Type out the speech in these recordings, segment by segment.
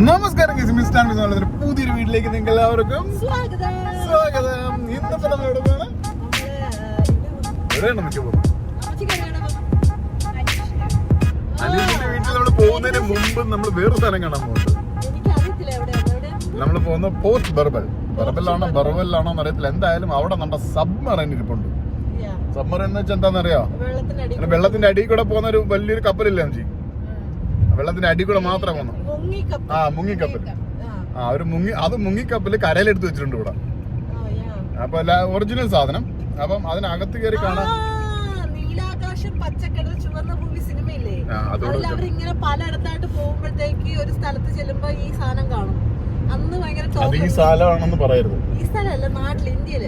നമസ്കാരം പുതിയൊരു വീട്ടിലേക്ക് നിങ്ങൾ എല്ലാവർക്കും സ്വാഗതം. സ്വാഗതം. ഇന്നിപ്പോ നമ്മൾ എവിടെ പോകണം എവിടെയാണ് നമുക്ക് പോകുന്നത് അനീഷിന്റെ വീട്ടിൽ നമ്മൾ പോകുന്നതിന് മുമ്പ് നമ്മൾ വേറെ സ്ഥലം കാണാൻ പോകുന്നത് എവിടെയാണ് നമ്മൾ പോകുന്ന പോസ്റ്റ് ബർബൽ. ബർബലാണോ ബർബലാണോ എന്നറിയത്തില്ല എന്തായാലും അവിടെ നമ്മുടെ സബ്മറൈൻ ഇരിപ്പുണ്ട്. സബ്മറൈൻ എന്ന് വെച്ചാൽ എന്താണെന്നറിയോ? വെള്ളത്തിന്റെ അടിയിൽ കൂടെ പോകുന്ന ഒരു വലിയൊരു കപ്പലില്ല അഞ്ചി വെള്ളത്തിന്റെ അടികൂടെ കൂടെ മാത്രം വന്നു. ആ മുങ്ങിക്കപ്പൽ. ആ, ഒരു മുങ്ങി അത് മുങ്ങിക്കപ്പൽ കരയിലെടുത്ത് വെച്ചിട്ടുണ്ട് ഇവിടെ. അപ്പൊ ഒറിജിനൽ സാധനം. അപ്പം അതിനകത്ത് കയറി കാണാൻ പച്ചക്കടൽ ചുവന്ന ഭൂമി സിനിമയില്ലേ? ആ, അതോടെ അതിൽ അവരിങ്ങനെ പലയിടത്തായിട്ട് പോകുമ്പോഴത്തേക്ക് ഒരു സ്ഥലത്ത് ചെല്ലുമ്പോ ഈ സാധനം കാണും. അന്ന് ഭയങ്കര ഈ സ്ഥലമാണെന്ന് പറയരുത്. ഈ സ്ഥലമല്ല നാട്ടിൽ ഇന്ത്യയിൽ.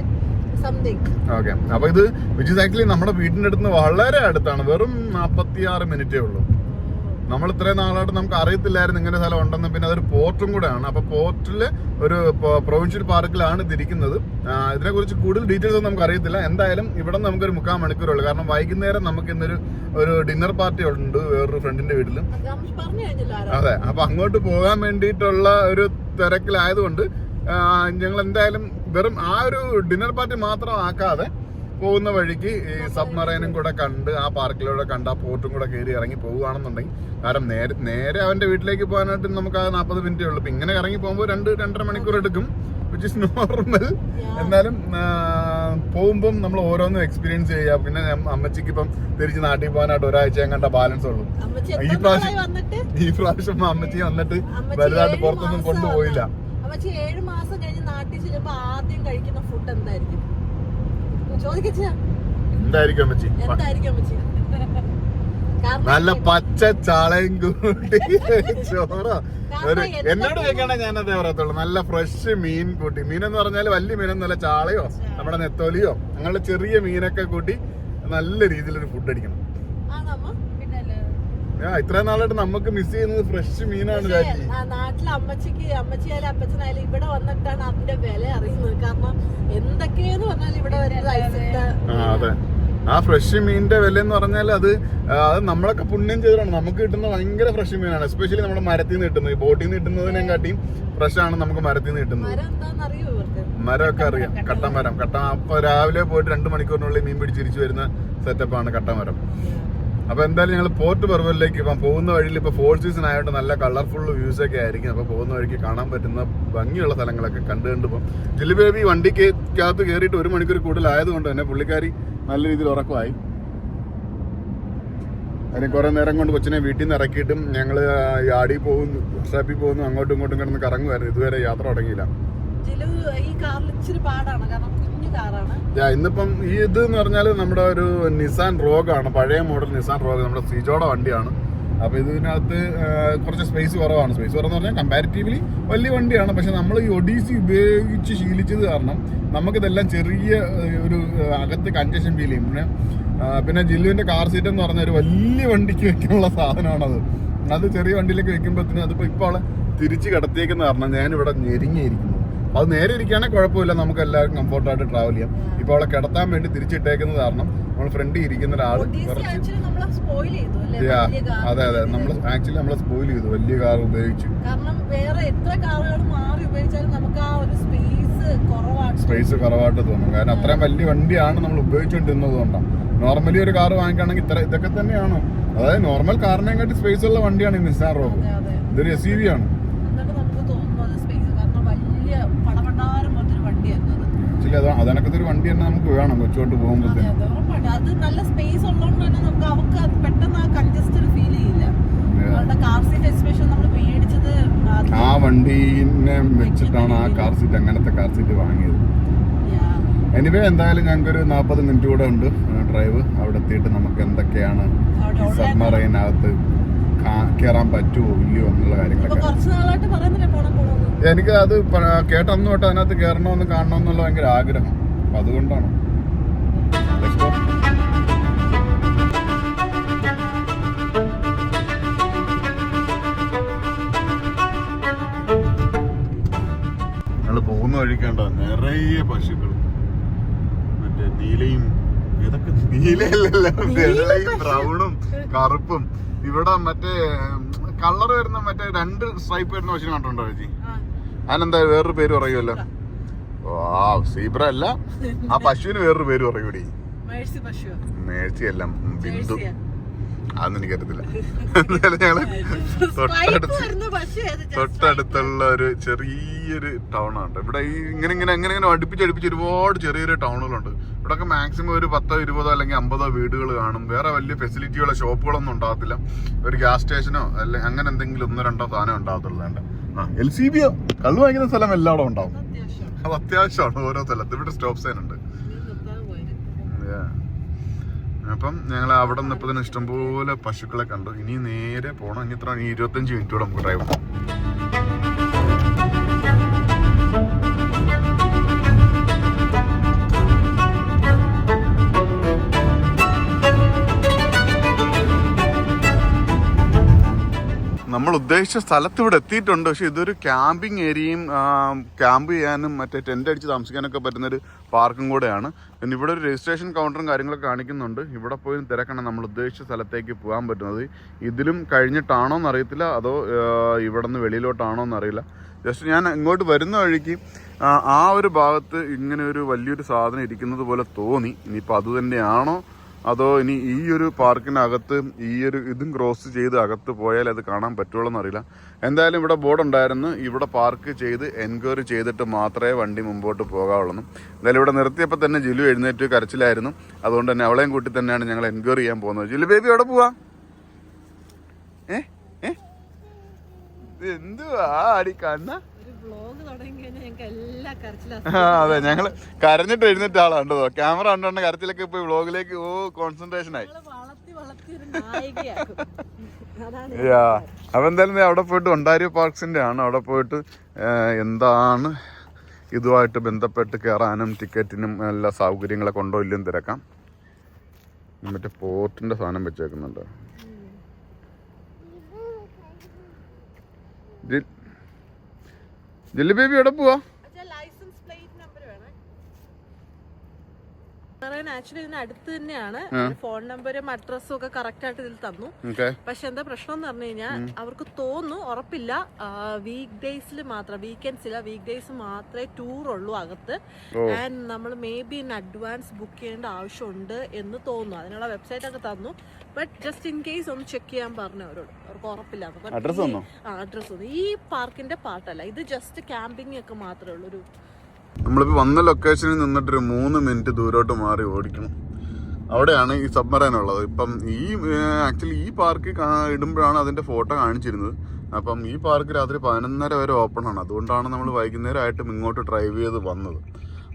സംതിങ് ഓക്കെ അപ്പൊ ഇത് വിച്ച് ആക്ച്വലി നമ്മുടെ വീടിന്റെ അടുത്ത് വളരെ അടുത്താണ്. വെറും നാപ്പത്തി ആറ് മിനിറ്റേ ഉള്ളൂ. നമ്മൾ ഇത്രയും നാളായിട്ട് നമുക്ക് അറിയത്തില്ലായിരുന്നു ഇങ്ങനെ സ്ഥലം ഉണ്ടെന്ന്. പിന്നെ അതൊരു പോർട്ടും കൂടെയാണ്. അപ്പോൾ പോർട്ടിൽ ഒരു പ്രൊവിൻഷ്യൽ പാർക്കിലാണ് ഇതിരിക്കുന്നത്. ഇതിനെ കുറിച്ച് കൂടുതൽ ഡീറ്റെയിൽസ് ഒന്നും നമുക്ക് അറിയത്തില്ല. എന്തായാലും ഇവിടെ നിന്ന് നമുക്കൊരു മുക്കാൽ മണിക്കൂറുള്ളൂ. കാരണം വൈകുന്നേരം നമുക്ക് ഇന്നൊരു ഒരു ഡിന്നർ പാർട്ടി ഉണ്ട് വേറൊരു ഫ്രണ്ടിന്റെ വീട്ടിലും. അതെ അപ്പൊ അങ്ങോട്ട് പോകാൻ വേണ്ടിയിട്ടുള്ള ഒരു തിരക്കിലായതുകൊണ്ട് ഞങ്ങൾ എന്തായാലും വെറും ആ ഒരു ഡിന്നർ പാർട്ടി മാത്രം ആക്കാതെ പോകുന്ന വഴിക്ക് ഈ സബ്മറൈനും കൂടെ കണ്ട് ആ പാർക്കിലൂടെ കണ്ട് ആ പോർട്ടും കൂടെ കയറി ഇറങ്ങി പോവുകയാണെന്നുണ്ടെങ്കിൽ കാരണം നേരെ നേരെ അവന്റെ വീട്ടിലേക്ക് പോകാനായിട്ട് നമുക്ക് ആ നാൽപ്പത് മിനിറ്റേ ഉള്ളൂ. ഇപ്പം ഇങ്ങനെ ഇറങ്ങി പോകുമ്പോൾ രണ്ട് രണ്ടര മണിക്കൂർ എടുക്കും വിച്ച് ഇസ് നോർമൽ എന്നാലും പോകുമ്പം നമ്മൾ ഓരോന്നും എക്സ്പീരിയൻസ് ചെയ്യുക. പിന്നെ അമ്മച്ചിക്ക് ഇപ്പം തിരിച്ച് നാട്ടിൽ പോകാനായിട്ട് ഒരാഴ്ച കണ്ട ബാലൻസ് ഉള്ളൂ. ഈ പ്രാവശ്യം- ഈ പ്രാവശ്യം അമ്മച്ചി വന്നിട്ട് വലുതായിട്ട് പുറത്തൊന്നും കൊണ്ടുപോയില്ല. ഏഴ് മാസം കഴിഞ്ഞ് നാട്ടിൽ ചെല്ലുമ്പോ ആദ്യം കഴിക്കുന്ന ഫുഡ് എന്തായിരിക്കും? എന്തായിരിക്കും അമ്മച്ചി? എന്തായിരിക്കും നല്ല പച്ച ചാളയും കൂട്ടി ചോറോ? ഒരു എന്നോട് ചോദിക്കണേ ഞാൻ അതേ പറയത്തുള്ളൂ. നല്ല ഫ്രഷ് മീൻ കൂട്ടി. മീൻ എന്ന് പറഞ്ഞാൽ വലിയ നല്ല ചാളയോ? നമ്മുടെ നെത്തോലിയോ? അങ്ങനെയുള്ള ചെറിയ മീനൊക്കെ കൂട്ടി നല്ല രീതിയിലൊരു ഫുഡ് അടിക്കണം. ഇത്രയും നാളായിട്ട് നമുക്ക് മിസ് ചെയ്യുന്നത് ഫ്രഷ് മീനാണ് നാട്ടിലെ അമ്മച്ചിക്ക് അമ്മച്ചിയായാലും അപ്പച്ചനായാലും ഇവിടെ വന്നിട്ടാണ് അതിന്റെ വില അറിയുന്നത്. കാരണം എന്തൊക്കെയെന്ന് പറഞ്ഞാൽ ഇവിടെ അതെ. ആ ഫ്രഷ് മീനിന്റെ വില എന്ന് പറഞ്ഞാൽ അത് അത് നമ്മളൊക്കെ പുണ്യം ചെയ്തതാണ്. നമുക്ക് കിട്ടുന്ന ഭയങ്കര ഫ്രഷ് മീനാണ്. എസ്പെഷ്യലി നമ്മുടെ മരത്തിൽ നിന്ന് കിട്ടുന്നത്. ബോട്ടിൽ നിന്ന് കിട്ടുന്നതിനെക്കാട്ടിയും ഫ്രഷ് ആണ് നമുക്ക് മരത്തിൽ നിന്ന് കിട്ടുന്നത് മരമൊക്കെ അറിയാം. കട്ടമരം കട്ട രാവിലെ പോയിട്ട് രണ്ട് മണിക്കൂറിനുള്ളിൽ മീൻ പിടിച്ചിരിച്ചു വരുന്ന സെറ്റപ്പാണ് കട്ടമരം അപ്പൊ എന്തായാലും ഞങ്ങൾ പോർട്ട് പെർവലിലേക്ക് ഇപ്പം പോകുന്ന വഴിയിൽ ഇപ്പൊ ഫോൾ സീസൺ ആയതുകൊണ്ട് നല്ല കളർഫുൾ വ്യൂസ് ഒക്കെ ആയിരിക്കും. അപ്പൊ പോകുന്ന വഴിക്ക് കാണാൻ പറ്റുന്ന ഭംഗിയുള്ള സ്ഥലങ്ങളൊക്കെ കണ്ടു കണ്ടു പോകും ജില്ലി വണ്ടിക്കകത്ത് കയറിയിട്ട് ഒരു മണിക്കൂർ കൂടുതലായതുകൊണ്ട് തന്നെ പുള്ളിക്കാരി നല്ല രീതിയിൽ ഉറക്കമായി. അതിന് കുറേ നേരം കൊണ്ട് കൊച്ചിനെ വീട്ടിൽ നിന്ന് ഇറക്കിയിട്ടും ഞങ്ങൾ ആടി പോകുന്നു വാട്സാപ്പിൽ പോകുന്നു അങ്ങോട്ടും ഇങ്ങോട്ടും കിടന്ന് കറങ്ങുമായിരുന്നു ഇതുവരെ യാത്ര തുടങ്ങിയില്ല. ഈ കാറിൽ ഇച്ചിരി പാടാണ്. കാരണം ഇന്നിപ്പം ഈ ഇത് എന്ന് പറഞ്ഞാൽ നമ്മുടെ ഒരു നിസാൻ റോഗാണ് പഴയ മോഡൽ നിസാൻ റോഗ് നമ്മുടെ സിജോയുടെ വണ്ടിയാണ്. അപ്പൊ ഇതിനകത്ത് കുറച്ച് സ്പേസ് കുറവാണ്. സ്പേസ് കുറവെന്ന് പറഞ്ഞാൽ കമ്പാരിറ്റീവ്ലി വലിയ വണ്ടിയാണ്. പക്ഷെ നമ്മൾ ഈ ഒഡീസി ഉപയോഗിച്ച് ശീലിച്ചത് കാരണം നമുക്കിതെല്ലാം ചെറിയ ഒരു അകത്ത് കഞ്ചഷൻ ഫീൽ ചെയ്യും. പിന്നെ പിന്നെ ജില്ലുവിന്റെ കാർ സീറ്റ് എന്ന് പറഞ്ഞ ഒരു വലിയ വണ്ടിക്ക് വെക്കാനുള്ള സാധനമാണത്. അത് ചെറിയ വണ്ടിയിലേക്ക് വെക്കുമ്പോഴത്തേനും അതിപ്പോ ഇപ്പോൾ തിരിച്ച് കിടത്തിയേക്കുന്ന കാരണം ഞാനിവിടെ ഞെരിങ്ങിയിരിക്കുന്നു. അത് നേരെ ഇരിക്കുകയാണെങ്കിൽ കുഴപ്പമില്ല നമുക്ക് എല്ലാവർക്കും കംഫർട്ടായിട്ട് ട്രാവൽ ചെയ്യാം. ഇപ്പോൾ അവളെ കിടത്താൻ വേണ്ടി തിരിച്ചിട്ടേക്കുന്നത് കാരണം നമ്മൾ ഫ്രണ്ടിൽ ഇരിക്കുന്ന ഒരാൾ. അതെ അതെ. നമ്മൾ ആക്ച്വലി നമ്മളെ സ്പോയിൽ ചെയ്തു വലിയ കാർ ഉപയോഗിച്ചു. സ്പേസ് കുറവായിട്ട് തോന്നും. കാരണം അത്രയും വലിയ വണ്ടിയാണ് നമ്മൾ ഉപയോഗിച്ചുകൊണ്ടിരുന്നത് കൊണ്ടാണ്. നോർമലി ഒരു കാർ വാങ്ങിക്കുകയാണെങ്കിൽ ഇത്ര ഇതൊക്കെ തന്നെയാണ്. അതായത് നോർമൽ കാറിനെയും കാട്ടി സ്പേസ് ഉള്ള വണ്ടിയാണ് ഈ നിസാർ റോബ് ഇതൊരു എസ് യു വി ആണ് എന്നിട്ട് നമുക്ക് തോന്നുന്നു അത് സ്പേസ് കാരണം വലിയ പടപണ്ടാരം പോലത്തെ വണ്ടിയായിരുന്നു അത് അത് അതിനൊക്കെ ഒരു വണ്ടി തന്നെ നമുക്ക് വേണം കൊച്ചോട്ട് പോകുമ്പോഴത്തേനും. അത് നല്ല സ്പേസ് ഉള്ളതുകൊണ്ട് തന്നെ നമുക്ക് അവർക്ക് പെട്ടെന്ന് ആ കൺജസ്റ്റഡ് ഫീൽ ചെയ്യില്ല. ആ വണ്ടീനെ വെച്ചിട്ടാണ് ആ കാർ സീറ്റ് അങ്ങനത്തെ കാർ സീറ്റ് വാങ്ങിയത്. എനിവേ എന്തായാലും ഞങ്ങൾക്കൊരു നാൽപ്പത് മിനിറ്റ് കൂടെ ഉണ്ട് ഡ്രൈവ് അവിടെ എത്തിയിട്ട് നമുക്ക് എന്തൊക്കെയാണ് സബ്മറൈനകത്ത് കയറാൻ പറ്റുമോ ഇല്ലയോ എന്നുള്ള കാര്യങ്ങളൊക്കെ. എനിക്ക് അത് കേട്ടന്ന് തൊട്ട് അതിനകത്ത് കയറണമെന്ന് കാണണമെന്നുള്ള ഭയങ്കര ആഗ്രഹം. അപ്പൊ അതുകൊണ്ടാണ്. ഞങ്ങൾ പോകുന്ന വഴിക്കേണ്ട നിറയെ പശുക്കൾ മറ്റേ നീലയും നീലയല്ലല്ലോ? ബ്രൗണും കറുപ്പും. ഇവിടെ മറ്റേ കളർ വരുന്ന മറ്റേ രണ്ട് സ്ട്രൈപ്പ് വരുന്ന പശുവിനെ കണ്ടിട്ടുണ്ടോ ചേച്ചി? ആ, അതിനെന്താ വേറൊരു പേര് പറയുമല്ലോ വാ സീബ്ര അല്ല. ആ പശുവിന് വേറൊരു പേര് പറയൂടി മേഴ്സി അല്ല ബിന്ദു. അതൊന്നും എനിക്കറിയത്തില്ല എന്തായാലും ഞങ്ങൾ തൊട്ടടുത്ത്? തൊട്ടടുത്തുള്ള ഒരു ചെറിയൊരു ടൗൺ ആണ് ഇവിടെ ഈ ഇങ്ങനെ ഇങ്ങനെ അങ്ങനെ ഇങ്ങനെ അടുപ്പിച്ച് അടുപ്പിച്ച് ഒരുപാട് ചെറിയൊരു ചെറിയ ടൗണുകളുണ്ട് ഇവിടെയൊക്കെ മാക്സിമം ഒരു പത്തോ ഇരുപതോ അല്ലെങ്കിൽ അമ്പതോ വീടുകൾ കാണും. വേറെ വലിയ ഫെസിലിറ്റികളോ ഷോപ്പുകളൊന്നും ഉണ്ടാകത്തില്ല. ഒരു ഗ്യാസ് സ്റ്റേഷനോ അല്ലെങ്കിൽ അങ്ങനെ എന്തെങ്കിലും ഒന്നോ രണ്ടോ സാധനം ഉണ്ടാകത്തുള്ളതാണ്ട്. ആ എൽ സി ബിയോ കള്ളു വാങ്ങിക്കുന്ന സ്ഥലം എല്ലായിടും ഉണ്ടാവും. അത് അത്യാവശ്യമാണ് ഓരോ സ്ഥലത്ത്. ഇവിടെ സ്റ്റോപ്പ് സൈൻ ഉണ്ട് നീ നിർത്താതെ പോയത്. Yeah. അപ്പം ഞങ്ങൾ അവിടെ നിന്നപ്പോൾ തന്നെ ഇഷ്ടംപോലെ പശുക്കളെ കണ്ടു. ഇനി നേരെ പോകണം ഇനി ഇത്ര ഇരുപത്തഞ്ച് മിനിറ്റോടെ നമുക്ക് ഡ്രൈവ് നമ്മൾ ഉദ്ദേശിച്ച സ്ഥലത്ത് ഇവിടെ എത്തിയിട്ടുണ്ട്. പക്ഷെ ഇതൊരു ക്യാമ്പിംഗ് ഏരിയയും ക്യാമ്പ് ചെയ്യാനും മറ്റേ ടെന്റ് അടിച്ച് താമസിക്കാനൊക്കെ പറ്റുന്നൊരു പാർക്കും കൂടെയാണ്. പിന്നെ ഇവിടെ ഒരു രജിസ്ട്രേഷൻ കൗണ്ടറും കാര്യങ്ങളൊക്കെ കാണിക്കുന്നുണ്ട്. ഇവിടെ പോയി തിരക്കണം നമ്മൾ ഉദ്ദേശിച്ച സ്ഥലത്തേക്ക് പോകാൻ പറ്റുന്നത്. ഇതിലും കഴിഞ്ഞിട്ടാണോ എന്നറിയത്തില്ല. അതോ ഇവിടെ നിന്ന് വെളിയിലോട്ടാണോ എന്നറിയില്ല. ജസ്റ്റ് ഞാൻ ഇങ്ങോട്ട് വരുന്ന വഴിക്ക് ആ, ഒരു ഭാഗത്ത് ഇങ്ങനെ ഒരു വലിയൊരു സാധനം ഇരിക്കുന്നത് പോലെ തോന്നി. ഇനിയിപ്പോൾ അത് തന്നെയാണോ അതോ ഇനി ഈ ഒരു പാർക്കിനകത്ത് ഈ ഒരു ഇതും ക്രോസ് ചെയ്ത് അകത്ത് പോയാൽ അത് കാണാൻ പറ്റുള്ളൂ എന്നറിയില്ല എന്തായാലും ഇവിടെ ബോർഡ് ഉണ്ടായിരുന്നു. ഇവിടെ പാർക്ക് ചെയ്ത് എൻക്വയറി ചെയ്തിട്ട് മാത്രമേ വണ്ടി മുമ്പോട്ട് പോകാവുള്ളൂ. എന്തായാലും ഇവിടെ നിർത്തിയപ്പോൾ തന്നെ ജിലു എഴുന്നേറ്റ് കരച്ചിലായിരുന്നു. അതുകൊണ്ട് തന്നെ അവളെയും കൂട്ടി തന്നെയാണ് ഞങ്ങൾ എൻക്വയറി ചെയ്യാൻ പോകുന്നത്. ജിലു ബേബി അവിടെ പോവാ. ഏ? എന്തുവാ കണ്ണ. അതെ ഞങ്ങൾ കരഞ്ഞിട്ട് എഴുന്നേറ്റ ആളാണ് കേട്ടോ. ക്യാമറ കണ്ടോണ്ട് കരച്ചിലൊക്കെ പോയി വ്ളോഗിലേക്ക് ഓ കോൺസെൻട്രേഷൻ ആയി. യാ അപ്പൊ എന്തായാലും അവിടെ പോയിട്ട് ഒണ്ടാരിയോ പാർക്സിന്റെ ആണ്. അവിടെ പോയിട്ട് എന്താണ് ഇതുമായിട്ട് ബന്ധപ്പെട്ട് കയറാനും ടിക്കറ്റിനും എല്ലാ സൗകര്യങ്ങളൊക്കെ കൊണ്ടോ ഇല്ലെന്ന് തിരക്കാം. മറ്റേ പോർട്ടിന്റെ സാധനം വെച്ചേക്കുന്നുണ്ട്. ജില്ലി ബേബി എവിടെ പോവാ? ആക്ച്വലി ഇതിന് അടുത്ത് തന്നെയാണ്. ഫോൺ നമ്പരും അഡ്രസ്സും ഒക്കെ കറക്റ്റ് ആയിട്ട് ഇതിൽ തന്നു. പക്ഷെ എന്താ പ്രശ്നം എന്ന് പറഞ്ഞു കഴിഞ്ഞാൽ അവർക്ക് തോന്നുന്നു ഉറപ്പില്ല വീക്ക് ഡേയ്സിൽ മാത്രം വീക്കെൻഡ്സില്ല വീക്ക് ഡേയ്സ് മാത്രമേ ടൂർ ഉള്ളൂ അകത്ത്. ആൻഡ് നമ്മൾ may be in advance book ചെയ്യേണ്ട ആവശ്യമുണ്ട് എന്ന് തോന്നുന്നു. അതിനുള്ള വെബ്സൈറ്റ് ഒക്കെ തന്നു. ബട്ട് ജസ്റ്റ് ഇൻ കേസ് ഒന്ന് ചെക്ക് ചെയ്യാൻ പറഞ്ഞു അവരോട്. അവർക്ക് ഉറപ്പില്ല. അഡ്രസ് ഈ പാർക്കിന്റെ പാർട്ടല്ല ഇത് ജസ്റ്റ് ക്യാമ്പിംഗ് ഒക്കെ മാത്രമേ ഉള്ളൂ. ഒരു നമ്മളിപ്പോൾ വന്ന ലൊക്കേഷനിൽ നിന്നിട്ടൊരു മൂന്ന് മിനിറ്റ് ദൂരോട്ട് മാറി ഓടിക്കണം. അവിടെയാണ് ഈ സബ്മറൈൻ ഉള്ളത്. ഇപ്പം ഈ ആക്ച്വലി ഈ പാർക്ക് ഇടുമ്പോഴാണ് അതിന്റെ ഫോട്ടോ കാണിച്ചിരുന്നത്. അപ്പം ഈ പാർക്ക് രാത്രി പതിനൊന്നര വരെ ഓപ്പൺ ആണ്. അതുകൊണ്ടാണ് നമ്മൾ വൈകുന്നേരമായിട്ടും ഇങ്ങോട്ട് ഡ്രൈവ് ചെയ്ത് വന്നത്.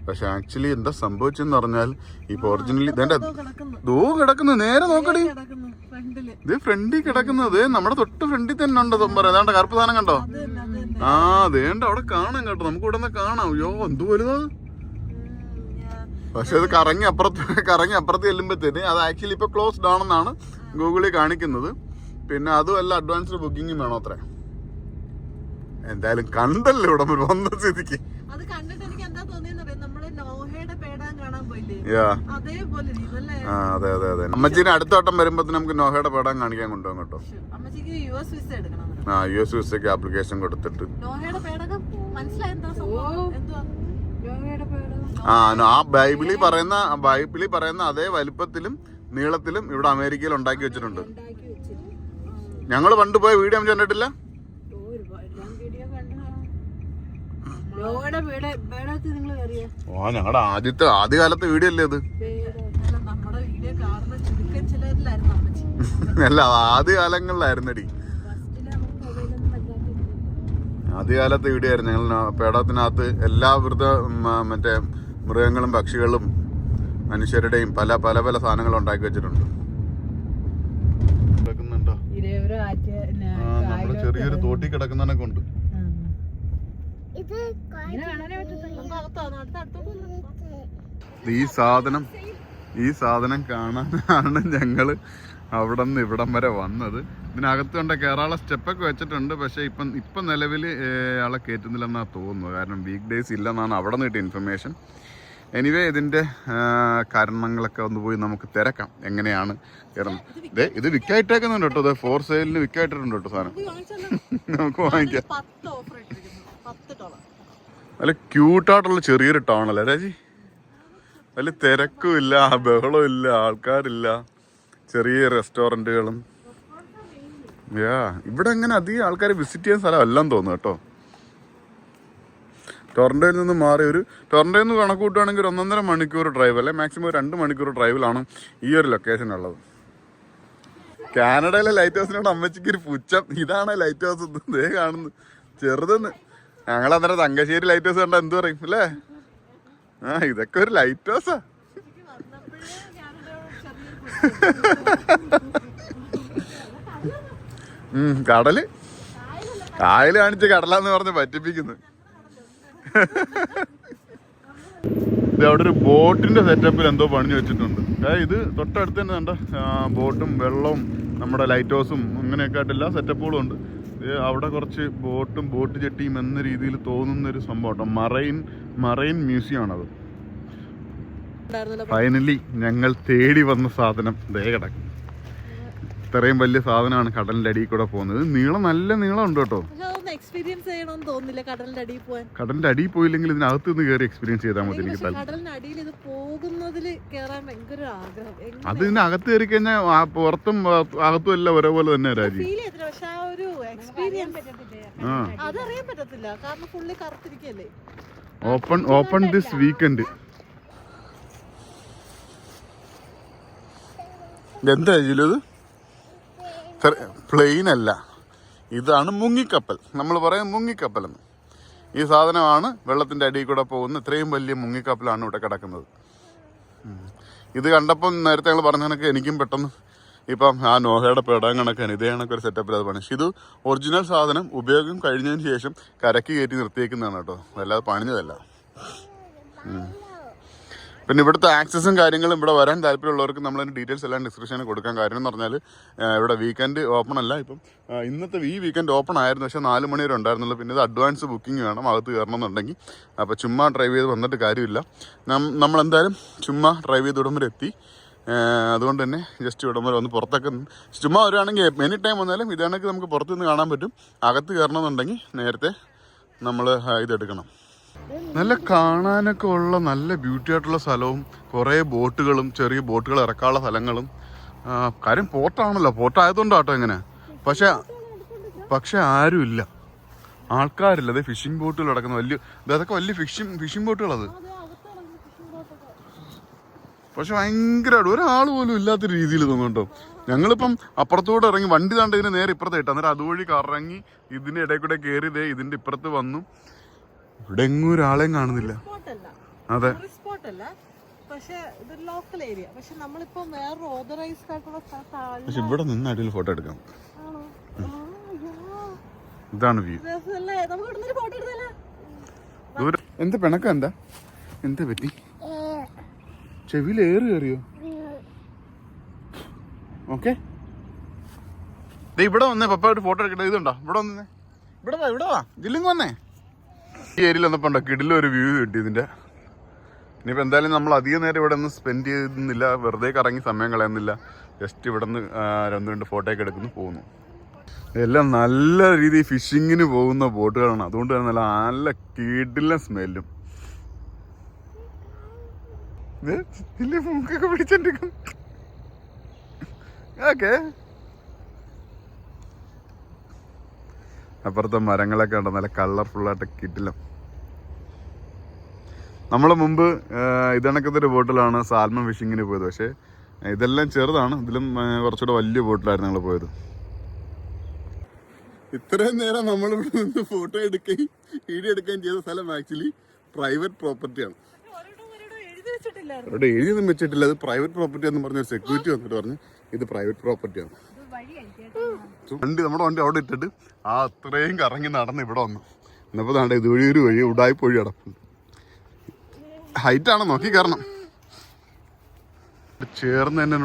പക്ഷെ ആക്ച്വലി എന്താ സംഭവിച്ചെന്ന് പറഞ്ഞാൽ ഇപ്പൊ ഒറിജിനലി ഇതെന്റെ ദൂ കിടക്കുന്നു. നേരെ നോക്കടി. ഇത് ഫ്രണ്ടിൽ കിടക്കുന്നത് നമ്മുടെ തൊട്ട് ഫ്രണ്ടിൽ തന്നെ ഉണ്ട് സംഭവം ഏതാണ്ട് കറുപ്പ് സാധനം കണ്ടോ? ആ അതേണ്ട അവിടെ കാണാം കേട്ടോ. നമുക്ക് ഇവിടെ നിന്ന് കാണാം. അയ്യോ എന്ത് വലുതാ? പക്ഷെ അത് കറങ്ങി അപ്പുറത്ത് കറങ്ങി അപ്പുറത്ത് ചെല്ലുമ്പോഴത്തേന് അത് ആക്ച്വലി ഇപ്പൊ ക്ലോസ്ഡ് ആണെന്നാണ് ഗൂഗിളിൽ കാണിക്കുന്നത്. പിന്നെ അതുമല്ല അഡ്വാൻസ്ഡ് ബുക്കിംഗും വേണോ അത്ര. എന്തായാലും കണ്ടല്ലോ ഇവിടെ വന്ന സ്ഥിതിക്ക്. അത് കണ്ടിട്ട് എനിക്ക് എന്താ തോന്നിയെന്നറിയാം നമ്മൾ നോഹയുടെ പേടാൻ കാണാൻ പോയില്ലേ യാ അതേപോലെ ഇതല്ലേ ആ അതെ അതെ അതെ. അമ്മച്ചീനെ അടുത്ത വട്ടം വരുമ്പോ നമുക്ക് നോഹയുടെ പടം കാണിക്കാൻ കൊണ്ടുപോകും കേട്ടോ. അമ്മച്ചിക്ക് യു എസ് വിസ എടുക്കണം ആ യു എസ് വിസയ്ക്ക് ആപ്ലിക്കേഷൻ കൊടുത്തിട്ട്. ആ ആ ബൈബിളിൽ പറയുന്ന ബൈബിളിൽ പറയുന്ന അതേ വലിപ്പത്തിലും നീളത്തിലും ഇവിടെ അമേരിക്കയിൽ ഉണ്ടാക്കി വെച്ചിട്ടുണ്ട്. ഞങ്ങൾ പണ്ട് പോയ വീഡിയോ കണ്ടിട്ടില്ല വീഡിയോ കണ്ടു നോഹയുടെ പേട പേടത്തിൽ നിങ്ങൾ കയറിയ ഓ ഞങ്ങളുടെ ആദ്യത്തെ ആദ്യകാലത്തെ വീഡിയോ അല്ലേ അത് അല്ല ആദ്യ കാലങ്ങളിലായിരുന്നടി ആദ്യ കാലത്തെ വീഡിയോ ആയിരുന്നു ഞങ്ങൾ പേടത്തിനകത്ത് എല്ലാ വൃദ്ധ മറ്റേ മൃഗങ്ങളും പക്ഷികളും മനുഷ്യരുടെയും പല പല പല സാധനങ്ങളും ഉണ്ടാക്കി വെച്ചിട്ടുണ്ട്. നമ്മുടെ ചെറിയൊരു തോട്ടി കിടക്കുന്നതിനൊക്കെ ഉണ്ട് ഇങ്ങനെ കാണാനേ പറ്റത്തില്ല നമുക്ക് അകത്താണ് അടുത്ത അടുത്തോട്ട് ഈ സാധനം ഈ സാധനം കാണാനാണ് ഞങ്ങൾ അവിടെ നിന്ന് ഇവിടം വരെ വന്നത്. ഇതിനകത്ത് കൊണ്ട് കേരള സ്റ്റെപ്പൊക്കെ വെച്ചിട്ടുണ്ട് പക്ഷെ ഇപ്പം ഇപ്പം നിലവിൽ ആളെ കയറ്റുന്നില്ലെന്നാണ് തോന്നുന്നത്. കാരണം വീക്ക് ഡേയ്സ് ഇല്ലെന്നാണ് അവിടെ നിന്ന് കിട്ടിയ ഇൻഫർമേഷൻ എനിവേ ഇതിന്റെ കാരണങ്ങളൊക്കെ ഒന്ന് പോയി നമുക്ക് തിരക്കാം എങ്ങനെയാണ് ഇറങ്ങുന്നത് ഇത് വിക്കായിട്ടേക്കുന്നുണ്ട് കേട്ടോ. ഇത് ഫോർ സെയിലിന് വിക്കായിട്ടിട്ടുണ്ട് കേട്ടോ സാധനം? നമുക്ക് വാങ്ങിക്കാം പത്ത് ഓഫർ ഇട്ടിരിക്കുന്നു പത്ത് ഡോളർ നല്ല ക്യൂട്ടായിട്ടുള്ള ചെറിയൊരു ടൗൺ അല്ലേ രാജി? വലിയ തിരക്കും ഇല്ല ആൾക്കാരില്ല ചെറിയ റെസ്റ്റോറന്റുകളും യാ ഇവിടെ അങ്ങനെ അധികം ആൾക്കാർ വിസിറ്റ് ചെയ്യാൻ സ്ഥലമല്ലെന്ന് തോന്നുന്നു കേട്ടോ. ടൊറന്റോയിൽ നിന്ന് മാറി ഒരു ടൊറന്റോയിൽ നിന്ന് കണക്ക് കൂട്ടുകയാണെങ്കിൽ ഒരു ഒന്നൊന്നര മണിക്കൂർ ഡ്രൈവ് അല്ലെ? മാക്സിമം രണ്ട് മണിക്കൂർ ഡ്രൈവിലാണ് ഈ ഒരു ലൊക്കേഷൻ ഉള്ളത്. കാനഡയിലെ ലൈറ്റ് ഹൗസിനോട് അമ്മച്ചിക്ക് ഒരു പുച്ഛം. ഇതാണ് ലൈറ്റ് ഹൗസ് ദേ കാണുന്നത് ചെറുതെന്ന്. ഞങ്ങൾ അന്നേരം തങ്കശ്ശേരി ലൈറ്റ് ഹൗസ് കണ്ട എന്ത് പറയും അല്ലേ? ആ ഇതൊക്കെ ഒരു ലൈറ്റ് ഹൗസാ കടൽ. കായൽ കാണിച്ച് കടലാന്ന് പറഞ്ഞ് പറ്റിപ്പിക്കുന്നു. അവിടെ ഒരു ബോട്ടിന്റെ സെറ്റപ്പിൽ എന്തോ പണിഞ്ഞു വെച്ചിട്ടുണ്ട്. ഇത് തൊട്ടടുത്ത് തന്നെ കണ്ട? ബോട്ടും വെള്ളവും നമ്മുടെ ലൈറ്റ് ഹൗസും അങ്ങനെയൊക്കെ ആയിട്ട് സെറ്റപ്പുകളും ഉണ്ട്. അവിടെ കുറച്ച് ബോട്ടും ബോട്ട് ചെട്ടിയും എന്ന രീതിയിൽ തോന്നുന്ന ഒരു സംഭവം കേട്ടോ. മറൈൻ മറൈൻ മ്യൂസിയം ആണത് ഫൈനലി ഞങ്ങൾ തേടി വന്ന സാധനം. ദേ കിടക്കും. ഇത്രയും വലിയ സാധനമാണ് കടലിന്റെ അടിയിൽ കൂടെ പോകുന്നത്. നീളം നല്ല നീളം ഉണ്ട് കേട്ടോ എക്സ്പീരിയൻസ് ചെയ്യണമെന്ന് തോന്നില്ല കടലിന്റെ അടിയിൽ പോവാൻ? കടലിന്റെ അടിയിൽ പോയില്ലെങ്കിൽ ഇതിനകത്ത് നിന്ന് കയറി എക്സ്പീരിയൻസ് ചെയ്താൽ മതി എനിക്ക് താല്പര്യം. കടലിന്റെ അടിയിൽ ഇത് പോകുന്നതിൽ കയറാൻ ഭയങ്കര ആഗ്രഹം. അത് ഇതിനകത്ത് കയറി കഴിഞ്ഞാൽ ആ പുറത്തും ആ, അകത്തും എല്ലാം ഒരേപോലെ തന്നെ രാജി ഫീൽ ചെയ്തില്ല പക്ഷെ ആ ഒരു എക്സ്പീരിയൻസ് ആ. അതറിയാൻ പറ്റത്തില്ല. കാരണം ഫുള്ളി കറുത്തിരിക്കല്ലേ ഓപ്പൺ ഓപ്പൺ ദിസ് വീക്കെൻഡ് എന്താ ഇത്? പ്ലെയിൻ അല്ല. ഇതാണ് മുങ്ങിക്കപ്പൽ. നമ്മൾ പറയും മുങ്ങിക്കപ്പൽ എന്ന്. ഈ സാധനമാണ് വെള്ളത്തിന്റെ അടിയിൽ കൂടെ പോകുന്ന ഇത്രയും വലിയ മുങ്ങിക്കപ്പലാണ് ഇവിടെ കിടക്കുന്നത്. ഇത് കണ്ടപ്പം നേരത്തെ ഞങ്ങൾ പറഞ്ഞ കണക്ക് എനിക്കും പെട്ടെന്ന് ഇപ്പം ആ നോഹയുടെ പേടാൻ കണക്കാണ് ഇതേ കണക്കൊരു സെറ്റപ്പിൽ അത് പണി ഇത് ഒറിജിനൽ സാധനം ഉപയോഗം കഴിഞ്ഞതിന് ശേഷം കരക്ക് കയറ്റി നിർത്തിയേക്കുന്നതാണ് കേട്ടോ. അല്ലാതെ പണിഞ്ഞതല്ല. പിന്നെ ഇവിടുത്തെ ആക്സസും കാര്യങ്ങളും ഇവിടെ വരാൻ താല്പര്യമുള്ളവർക്ക് നമ്മൾ അതിന്റെ ഡീറ്റെയിൽസ് എല്ലാം ഡിസ്ക്രിപ്ഷനിൽ കൊടുക്കാൻ കാര്യം എന്ന് പറഞ്ഞാൽ ഇവിടെ വീക്കെൻഡ് ഓപ്പൺ അല്ല. ഇപ്പം ഇന്നത്തെ ഈ വീക്കെൻഡ് ഓപ്പൺ ആയിരുന്നു. പക്ഷേ നാല് മണി വരെ ഉണ്ടായിരുന്നുള്ളൂ. പിന്നെ ഇത് അഡ്വാൻസ് ബുക്കിംഗ് വേണം. അകത്ത് കയറണമെന്നുണ്ടെങ്കിൽ. അപ്പോൾ ചുമ്മാ ഡ്രൈവ് ചെയ്ത് വന്നിട്ട് കാര്യമില്ല. നമ്മൾ എന്തായാലും ചുമ്മാ ഡ്രൈവ് ചെയ്ത് ഇവിടം എത്തി. അതുകൊണ്ട് തന്നെ ജസ്റ്റ് ഇവിടം വരെ ഒന്ന് പുറത്തൊക്കെ ചുമ്മാ വരുവാണെങ്കിൽ എനി ടൈം വന്നാലും ഇതാണെങ്കിൽ നമുക്ക് പുറത്തുനിന്ന് കാണാൻ പറ്റും. അകത്ത് കയറണമെന്നുണ്ടെങ്കിൽ നേരത്തെ നമ്മൾ ഇതെടുക്കണം. നല്ല കാണാനൊക്കെ ഉള്ള നല്ല ബ്യൂട്ടി ആയിട്ടുള്ള സ്ഥലവും കുറേ ബോട്ടുകളും ചെറിയ ബോട്ടുകൾ ഇറക്കാനുള്ള സ്ഥലങ്ങളും. കാര്യം പോർട്ടാണല്ലോ പോർട്ടായതുകൊണ്ടാട്ടോ ഇങ്ങനെ. പക്ഷെ പക്ഷെ ആരുമില്ല. ആൾക്കാരില്ല. അതെ ഫിഷിംഗ് ബോട്ടുകൾ അടക്കുന്ന വലിയ അതൊക്കെ വലിയ ഫിഷിംഗ് ഫിഷിംഗ് ബോട്ടുകളത് പക്ഷെ ഭയങ്കരമായിട്ട് ഒരാൾ പോലും ഇല്ലാത്ത രീതിയിൽ തോന്നുന്നുണ്ടോ ഞങ്ങളിപ്പം അപ്പുറത്തോട്ട് ഇറങ്ങി വണ്ടി താണ്ട് ഇതിന് നേരെ ഇപ്പുറത്തെ ഇട്ട് അന്നേരം അതുവഴി കറങ്ങി ഇതിന്റെ ഇടയിൽ കൂടെ കയറി ദേ ഇതിന്റെ ഇപ്പുറത്ത് വന്നു. ഇവിടെ എങ്ങും ഒരാളെയും കാണുന്നില്ല. അതെ. പക്ഷെ ഇവിടെ നിന്ന് അടിയിൽ ഫോട്ടോ എടുക്കാം. ഇതാണ് വ്യൂ ദൂരം. എന്ത് പിണക്കം എന്താ? എന്താ പറ്റി? ചെവിയിൽ ഏറ് കയറിയോ ഓക്കെ ഇവിടെ വന്നേ. പപ്പ ഒരു ഫോട്ടോ എടുക്കട്ടെ. ഇതുണ്ടോ? ഇവിടെ വന്നേ. ഇവിടെ വാ ഇവിടെ വാ. ജില്ലിങ് വന്നേ. ഈ ഏരിയയിൽ വന്നപ്പോ ഉണ്ടോ കിടിലൊരു വ്യൂ കിട്ടി ഇതിന്റെ. ഇനിയിപ്പോൾ എന്തായാലും നമ്മൾ അധികം നേരം ഇവിടെ ഒന്നും സ്പെൻഡ് ചെയ്യുന്നില്ല വെറുതെ കറങ്ങി സമയം കളയുന്നില്ല. ജസ്റ്റ് ഇവിടെ നിന്ന് രണ്ട് രണ്ട് ഫോട്ടോ ഒക്കെ എടുക്കുന്നു പോകുന്നു. എല്ലാം നല്ല രീതിയിൽ ഫിഷിങ്ങിന് പോകുന്ന ബോട്ടുകളാണ്. അതുകൊണ്ട് തന്നെ നല്ല നല്ല കീടില്ല സ്മെല്ലും പിടിച്ചോണ്ടിരിക്കും ഓക്കെ. അപ്പുറത്തെ മരങ്ങളൊക്കെ ഉണ്ട്. നല്ല കളർഫുള്ളായിട്ട് കിട്ടില്ല നമ്മൾ മുമ്പ് ഇതണക്കത്തൊരു ഇതണക്കത്തെ ഒരു ബോട്ടിലാണ് സാൽമൺ ഫിഷിങ്ങിന് പോയത്. പക്ഷേ ഇതെല്ലാം ചെറുതാണ്. ഇതിലും കുറച്ചുകൂടെ വലിയ ബോട്ടിലായിരുന്നു ഞങ്ങൾ പോയത്. ഇത്രയും നേരം നമ്മൾ ഇവിടെ നിന്ന് ഫോട്ടോ എടുക്കുകയും വീഡിയോ എടുക്കുകയും ചെയ്ത സ്ഥലം ആക്ച്വലി പ്രൈവറ്റ് പ്രോപ്പർട്ടിയാണ്. അവിടെ എഴുതിയൊന്നും വെച്ചിട്ടില്ല. അത് പ്രൈവറ്റ് പ്രോപ്പർട്ടി എന്ന് പറഞ്ഞ ഒരു സെക്യൂരിറ്റി വന്നിട്ട് പറഞ്ഞു ഇത് പ്രൈവറ്റ് പ്രോപ്പർട്ടിയാണ്. വണ്ടി നമ്മുടെ വണ്ടി അവിടെ ഇട്ടിട്ട് ആ അത്രയും കറങ്ങി നടന്ന് ഇവിടെ വന്നു. എന്നപ്പോ താണ്ടെ ഇതുവഴി ഒരു വഴി ഉടായ്പ കിടപ്പുണ്ട് ഹൈറ്റ് ആണ്? നോക്കി കയറണം. ചേർന്ന് തന്നെ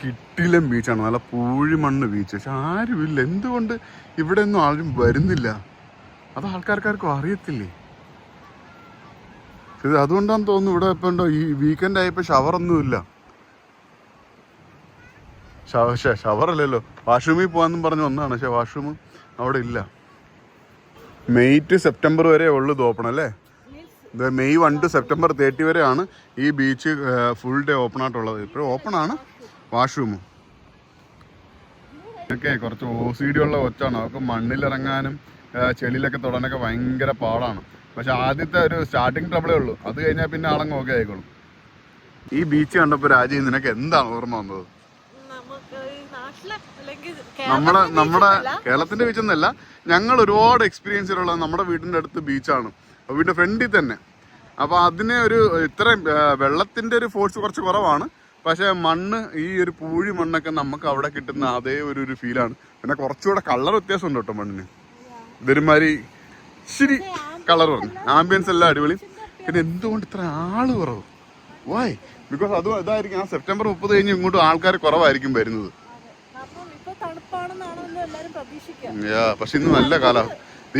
കിട്ടിലം ബീച്ചാണ്. നല്ല പൂഴിമണ്ണ് ബീച്ച്. പക്ഷെ ആരുമില്ല എന്തുകൊണ്ട് ഇവിടെ ഒന്നും ആരും വരുന്നില്ല? അത് ആൾക്കാർക്കാർക്കും അറിയത്തില്ലേ? ഇത് അതുകൊണ്ടാന്ന് തോന്നുന്നു ഇവിടെ ഇപ്പൊ ഈ വീക്കെൻഡ് ആയപ്പോ ഷവർ അല്ലല്ലോ വാഷ്റൂമിൽ പോകാന്നും പറഞ്ഞ് ഒന്നാണ് പക്ഷെ വാഷ്റൂം അവിടെ ഇല്ല. മെയ് ടു സെപ്റ്റംബർ വരെ ഉള്ളു ഓപ്പൺ അല്ലേ? May one to September thirty വരെയാണ് ഈ ബീച്ച് ഫുൾ ഡേ ഓപ്പൺ ആയിട്ടുള്ളത്. ഇപ്പോഴും ഓപ്പൺ ആണ് വാഷ്റൂമ് ഒക്കെ കുറച്ച് ഒ സി ഡി ഉള്ള ഒച്ചാണ് അവർക്ക് മണ്ണിലിറങ്ങാനും ചെളിയിലൊക്കെ തൊടാനൊക്കെ ഭയങ്കര പാടാണ്. പക്ഷെ ആദ്യത്തെ ഒരു സ്റ്റാർട്ടിങ് ട്രബിളേ ഉള്ളൂ. അത് കഴിഞ്ഞാൽ പിന്നെ ആളങ്ങ് ഓക്കെ ആയിക്കോളും. ഈ ബീച്ച് കണ്ടപ്പോൾ രാജീവ് നിനക്ക് എന്താണ് ഓർമ്മ വന്നത് നമുക്ക് ഈ നാട്ടിലെ അല്ലെങ്കിൽ നമ്മളെ നമ്മുടെ. കേരളത്തിന്റെ ബീച്ച് എന്നല്ല ഞങ്ങൾ ഒരുപാട് എക്സ്പീരിയൻസ് ഉള്ള നമ്മുടെ വീടിന്റെ അടുത്ത് ബീച്ചാണ്. വീടിന്റെ ഫ്രണ്ടിൽ തന്നെ. അപ്പൊ അതിനെ ഒരു ഇത്രയും വെള്ളത്തിന്റെ ഒരു ഫോഴ്സ് കുറച്ച് കുറവാണ്. പക്ഷെ മണ്ണ് ഈ ഒരു പൂഴി മണ്ണൊക്കെ നമുക്ക് അവിടെ കിട്ടുന്ന അതേ ഒരു ഒരു ഫീലാണ് പിന്നെ കുറച്ചുകൂടെ കളർ വ്യത്യാസം ഉണ്ട് കേട്ടോ മണ്ണിന്. ഇതൊരുമാതിരി ശരി കളർ പറഞ്ഞു ആംബിയൻസ് എല്ലാം അടിപൊളി. പിന്നെ എന്തുകൊണ്ട് ഇത്ര ആൾ കുറവ്? വായ് ബിക്കോസ് അതും ഇതായിരിക്കും. ആ സെപ്റ്റംബർ മുപ്പത് കഴിഞ്ഞ് ഇങ്ങോട്ട് ആൾക്കാർ കുറവായിരിക്കും വരുന്നത് കാരണം ഇപ്പൊ തണുപ്പാണെന്നാണല്ലോ എല്ലാരും പ്രതീക്ഷിക്കുക യാ, പക്ഷെ ഇന്ന് നല്ല കാലം.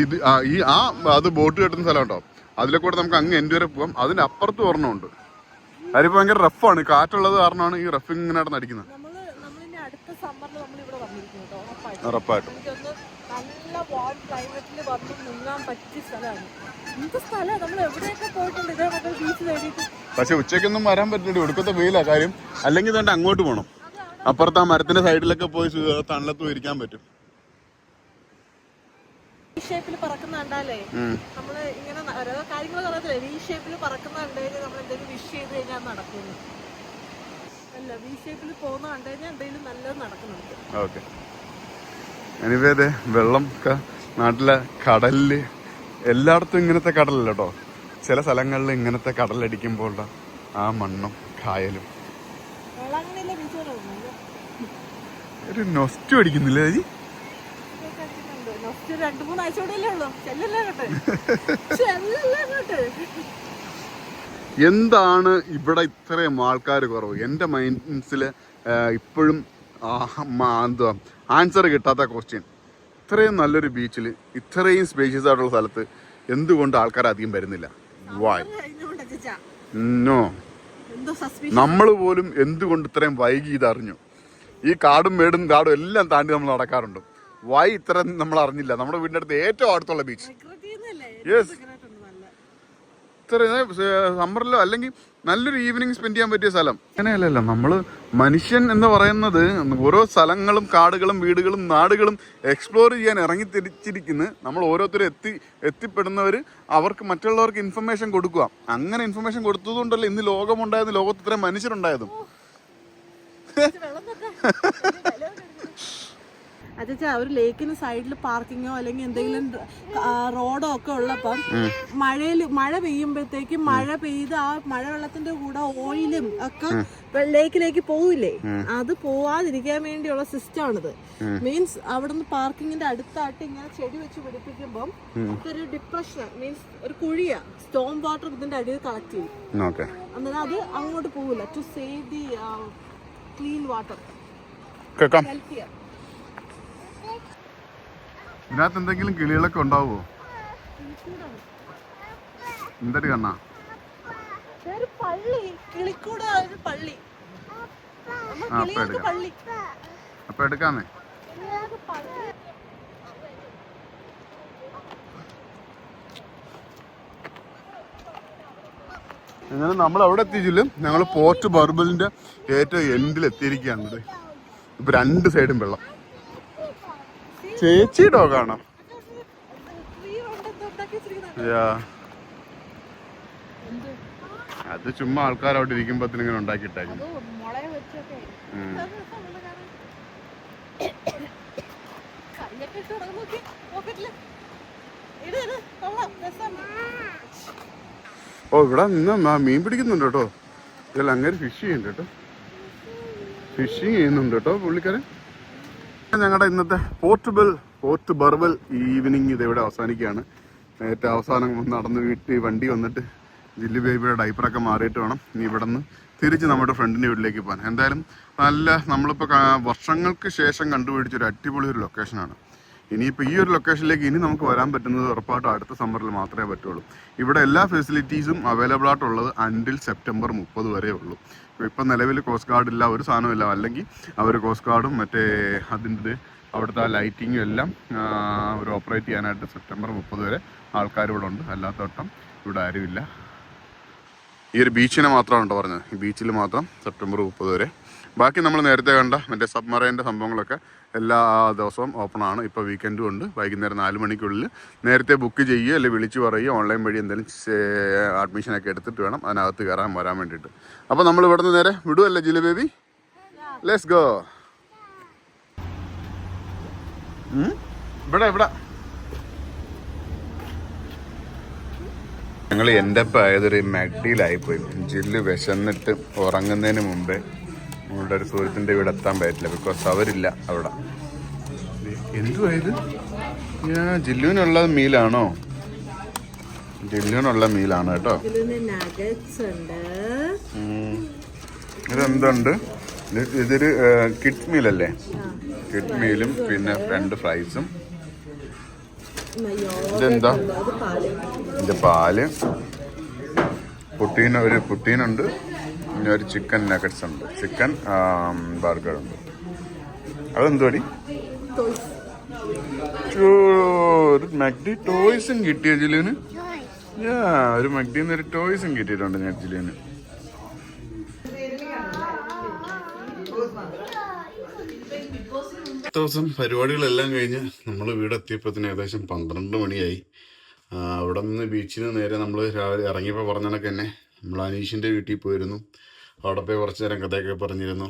ഇത് ഈ ആ അത് ബോട്ട് കെട്ടുന്ന സ്ഥലം ഉണ്ടോ അതിലെ കൂടെ നമുക്ക് അങ്ങ് എന്റെ വരെ പോകാം അതിന്റെ അപ്പുറത്ത് ഒരെണ്ണമുണ്ട്. അതിപ്പോ ഭയങ്കര റഫാണ് കാറ്റുള്ളത് കാരണമാണ് ഈ റഫ് ഇങ്ങനെ ഉറപ്പായിട്ടും. ഉറപ്പായിട്ടും. നല്ല വാം ക്ലൈമറ്റിൽ വന്ന് മുങ്ങാൻ പറ്റിയ സ്ഥലമാണ്. എന്ത് സ്ഥലമാണ് നമ്മൾ എവിടെയൊക്കെ പോയിട്ടുണ്ട്? ഇതേ മറ്റേ ബീച്ച് തേടിയിട്ട് പക്ഷെ ഉച്ചയ്ക്കൊന്നും വരാൻ പറ്റില്ല ഒടുക്കത്തെ വെയിലാ. കാര്യം അല്ലെങ്കിൽ തന്നെ അങ്ങോട്ട് പോണം. അപ്പുറത്ത് ആ മരത്തിന്റെ സൈഡിലൊക്കെ പോയി തണലത്ത് ഇരിക്കാൻ പറ്റും. ഈ ഷേപ്പിൽ പറക്കുന്ന കണ്ടാലേ നമ്മൾ നമ്മൾ ഇങ്ങനെ ഓരോ കാര്യങ്ങൾ പറയത്തില്ലേ? വി ഷേപ്പിൽ പറക്കുന്ന കണ്ടുകഴിഞ്ഞാൽ നമ്മൾ എന്തെങ്കിലും വിഷ് ചെയ്ത് കഴിഞ്ഞാൽ നടക്കുന്നു അല്ല വി ഷേപ്പിൽ പോകുന്ന കണ്ടു കഴിഞ്ഞാൽ എന്തെങ്കിലും നല്ലത് നടക്കുന്നുണ്ട്. ഓക്കെ. എനിവേ അതെ വെള്ളം നാട്ടിലെ കടലിൽ എല്ലായിടത്തും ഇങ്ങനത്തെ കടലല്ല കേട്ടോ ചില സ്ഥലങ്ങളിൽ ഇങ്ങനത്തെ കടലടിക്കുമ്പോൾ ആ മണ്ണും കായലും. ഒരു നൊസ്റ്റു അടിക്കുന്നില്ലേ ചേച്ചി രണ്ടു മൂന്ന് ആഴ്ച കൂടെ ഉള്ളൂ. ചെല്ലല്ലേ അങ്ങോട്ട്? ചെല്ലല്ലേ അങ്ങോട്ട്? എന്താണ് ഇവിടെ ഇത്രയും ആൾക്കാർ കുറവ്? എന്റെ മൈൻഡ്സിൽ ഇപ്പോഴും എന്തുവാ ആൻസർ കിട്ടാത്ത ക്വസ്റ്റ്യൻ ഇത്രയും നല്ലൊരു ബീച്ചിൽ ഇത്രയും സ്പേഷ്യസ് ആയിട്ടുള്ള സ്ഥലത്ത് എന്തുകൊണ്ട് ആൾക്കാർ അധികം വരുന്നില്ല? വായ് നോ നമ്മൾ പോലും എന്തുകൊണ്ട് ഇത്രയും വൈകി ഇതറിഞ്ഞു? ഈ കാടും മേടും കാടും എല്ലാം താണ്ടി നമ്മൾ നടക്കാറുണ്ട്. വൈ ഇത്ര നമ്മൾ അറിഞ്ഞില്ല? നമ്മുടെ വീടിന്റെ അടുത്ത് ഏറ്റവും അടുത്തുള്ള ബീച്ച് യെസ് ഇത്ര സമ്മറിലോ അല്ലെങ്കിൽ നല്ലൊരു ഈവനിങ് സ്പെൻഡ് ചെയ്യാൻ പറ്റിയ സ്ഥലം. അങ്ങനെയല്ലല്ലോ നമ്മൾ മനുഷ്യൻ എന്ന് പറയുന്നത് ഓരോ സ്ഥലങ്ങളും കാടുകളും വീടുകളും നാടുകളും എക്സ്പ്ലോർ ചെയ്യാൻ ഇറങ്ങി തിരിച്ചിരിക്കുന്നു നമ്മൾ ഓരോരുത്തരും എത്തി എത്തിപ്പെടുന്നവർ അവർക്ക് മറ്റുള്ളവർക്ക് ഇൻഫർമേഷൻ കൊടുക്കുക. അങ്ങനെ ഇൻഫർമേഷൻ കൊടുത്തതുകൊണ്ടല്ലേ ഇന്ന് ലോകമുണ്ടായത് ലോകത്ത് ഇത്രയും മനുഷ്യരുണ്ടായതും. അച്ഛാ ഒരു ലേക്കിന് സൈഡിൽ പാർക്കിങ്ങോ അല്ലെങ്കിൽ എന്തെങ്കിലും റോഡോ ഒക്കെ ഉള്ളപ്പം മഴയിൽ മഴ പെയ്യുമ്പോഴത്തേക്ക് മഴ പെയ്ത് ആ മഴ വെള്ളത്തിന്റെ കൂടെ ഓയിലും ഒക്കെ ലേക്കിലേക്ക് പോവില്ലേ? അത് പോവാതിരിക്കാൻ വേണ്ടിയുള്ള സിസ്റ്റം ആണിത് മീൻസ് അവിടുന്ന് പാർക്കിങ്ങിന്റെ അടുത്തായിട്ട് ഇങ്ങനെ ചെടി വെച്ച് പിടിപ്പിക്കുമ്പം ഒരു ഡിപ്രഷൻ മീൻസ് ഒരു കുഴിയാ. സ്റ്റോം വാട്ടർ ഇതിന്റെ അടിയിൽ കളക്ട് ചെയ്യും. അന്നേരം അത് അങ്ങോട്ട് പോവില്ല. To save the clean water കേൾക്കാം. ഹെൽത്തിയർ ഇതിനകത്ത് എന്തെങ്കിലും കിളികളൊക്കെ ഉണ്ടാവുമോ എന്തൊരു കണ്ണാ? അപ്പൊ എടുക്കാമേ? അങ്ങനെ നമ്മൾ അവിടെ എത്തിച്ചില്ല ഞങ്ങൾ പോർട്ട് ബർബലിന്റെ ഏറ്റവും എൻഡിൽ എത്തിയിരിക്കുകയാണ്. ഇപ്പൊ രണ്ട് സൈഡും വെള്ളം. ചേച്ചി ഡോഗാണോ. അത് ചുമ്മാ ആൾക്കാർ അവിടെ ഇരിക്കുമ്പോ ഇങ്ങനെ ഓ ഇവിടെ നിന്ന് മീൻ പിടിക്കുന്നുണ്ട് കേട്ടോ. ഇതിൽ അങ്ങനെ ഫിഷ് ചെയ്യുന്നുണ്ട് കേട്ടോ. ഫിഷിങ് ചെയ്യുന്നുണ്ട് കേട്ടോ പുള്ളിക്കാരൻ. ഞങ്ങളുടെ ഇന്നത്തെ പോർട്ടബിൾ പോർട്ട് ബർബൽ ഈവനിങ് ഇത് ഇവിടെ അവസാനിക്കുകയാണ്. ഏറ്റവും അവസാനം നടന്ന് വീട്ടിൽ വണ്ടി വന്നിട്ട് ജില്ലി ബേബിയുടെ ഡൈപ്പറൊക്കെ മാറിയിട്ട് വേണം ഇനി ഇവിടെ നിന്ന് തിരിച്ച് നമ്മുടെ ഫ്രണ്ടിന്റെ വീട്ടിലേക്ക് പോകാൻ. എന്തായാലും നല്ല നമ്മളിപ്പോൾ വർഷങ്ങൾക്ക് ശേഷം കണ്ടുപിടിച്ചൊരു അടിപൊളി ഒരു ലൊക്കേഷനാണ് ഇനിയിപ്പോൾ ഈ ഒരു ലൊക്കേഷനിലേക്ക് ഇനി നമുക്ക് വരാൻ പറ്റുന്നത് ഉറപ്പായിട്ടും അടുത്ത സമ്മറിൽ മാത്രമേ പറ്റുള്ളൂ. ഇവിടെ എല്ലാ ഫെസിലിറ്റീസും അവൈലബിൾ ആയിട്ടുള്ളത് അൻഡിൽ സെപ്റ്റംബർ മുപ്പത് വരെ ഉള്ളൂ. ഇപ്പം നിലവിൽ കോസ്റ്റ് ഗാർഡ് ഇല്ല ഒരു സാധനമില്ല അല്ലെങ്കിൽ അവർ കോസ്റ്റ് ഗാർഡും മറ്റേ അതിന്റെ അവിടുത്തെ ആ ലൈറ്റിങ്ങും എല്ലാം അവർ ഓപ്പറേറ്റ് ചെയ്യാനായിട്ട് സെപ്റ്റംബർ മുപ്പത് വരെ ആൾക്കാർ ഇവിടെ ഉണ്ട്. അല്ലാത്ത വട്ടം ഇവിടെ ആരുമില്ല ഈ ഒരു ബീച്ചിനെ മാത്രമാണ് കേട്ടോ പറഞ്ഞത്. ഈ ബീച്ചിൽ മാത്രം സെപ്റ്റംബർ മുപ്പത് വരെ. ബാക്കി നമ്മൾ നേരത്തെ കണ്ട മറ്റേ സബ്മറൈന്റെ സംഭവങ്ങളൊക്കെ എല്ലാ ദിവസവും ഓപ്പൺ ആണ്. ഇപ്പോൾ വീക്കെൻഡും ഉണ്ട്. വൈകുന്നേരം നാല് മണിക്കുള്ളിൽ നേരത്തെ ബുക്ക് ചെയ്യുക അല്ലെങ്കിൽ വിളിച്ച് പറയുക ഓൺലൈൻ വഴി എന്തെങ്കിലും അഡ്മിഷനൊക്കെ എടുത്തിട്ട് വേണം അതിനകത്ത് കയറാൻ വരാൻ വേണ്ടിയിട്ട്. അപ്പോൾ നമ്മൾ ഇവിടെ നിന്ന് നേരെ വിടുവല്ലേ ജില ബേബി? ലെസ് ഗോ ഇവിടെ ഇവിടെ. ഞങ്ങൾ എന്റെ ഇപ്പം ആയതൊരു മെഡിലായിപ്പോയി ജില്ല് വിശന്നിട്ട് ഉറങ്ങുന്നതിന് മുമ്പേ നമ്മളുടെ ഒരു സുഹൃത്തിന്റെ വീട് എത്താൻ പറ്റില്ല. ബിക്കോസ് അവരില്ല അവിടെ. എന്തുവായത് ഞാൻ ജില്ലുവിനുള്ള മീലാണോ? ജില്ലുവിനുള്ള മീലാണ് കേട്ടോ. ഇതെന്തുണ്ട്? ഇത് ഇതൊരു കിഡ്സ് മീലല്ലേ കിഡ് മീലും പിന്നെ രണ്ട് ഫ്രൈസും ഇതെന്താ? ഇത് പാൽ. പുട്ടീൻ ഒരു പുട്ടീനുണ്ട്. പിന്നെ ഒരു ചിക്കൻ നഗറ്റ്സ് ഉണ്ട് ചിക്കൻ ബർഗർ ഉണ്ട്. അതെന്തോടി ഒരു മഗ്ഡി ടോയ്സും കിട്ടിയ ജിലുവിന്? യാ ഒരു മഗ്ഡിന്ന് ഒരു ടോയ്സും കിട്ടിയിട്ടുണ്ട് ഞാൻ ജിലുവിന്. ദിവസം പരിപാടികളെല്ലാം കഴിഞ്ഞ് നമ്മൾ വീടെത്തിയപ്പോഴത്തിന് ഏകദേശം പന്ത്രണ്ട് മണിയായി. അവിടെ നിന്ന് ബീച്ചിൽ നിന്ന് നേരെ നമ്മൾ രാവിലെ ഇറങ്ങിയപ്പോൾ പറഞ്ഞ കണക്ക് തന്നെ നമ്മൾ അനീഷിന്റെ വീട്ടിൽ പോയിരുന്നു. അവിടെ പോയി കുറച്ച് നേരം കഥയൊക്കെ പറഞ്ഞിരുന്നു.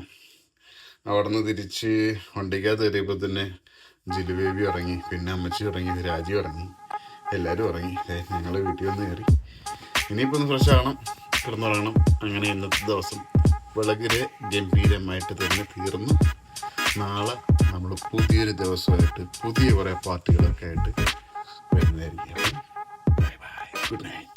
അവിടെ നിന്ന് തിരിച്ച് വണ്ടിക്കകത്ത് കയറിയപ്പോൾ തന്നെ ജിലുബേബി ഇറങ്ങി പിന്നെ അമ്മച്ചി ഇറങ്ങി രാജി ഇറങ്ങി എല്ലാവരും ഇറങ്ങി ഞങ്ങൾ വീട്ടിൽ വന്ന് കയറി. ഇനിയിപ്പോൾ ഒന്ന് ഫ്രഷ് ആകണം കിടന്നുറങ്ങണം. അങ്ങനെ ഇന്നത്തെ ദിവസം വളരെ ഗംഭീരമായിട്ട് തന്നെ തീർന്നു. നാളെ നമ്മൾ പുതിയൊരു ദിവസമായിട്ട് പുതിയ കുറേ പാർട്ടികളൊക്കെ ആയിട്ട് വരുന്നതായിരിക്കും. Bye bye good night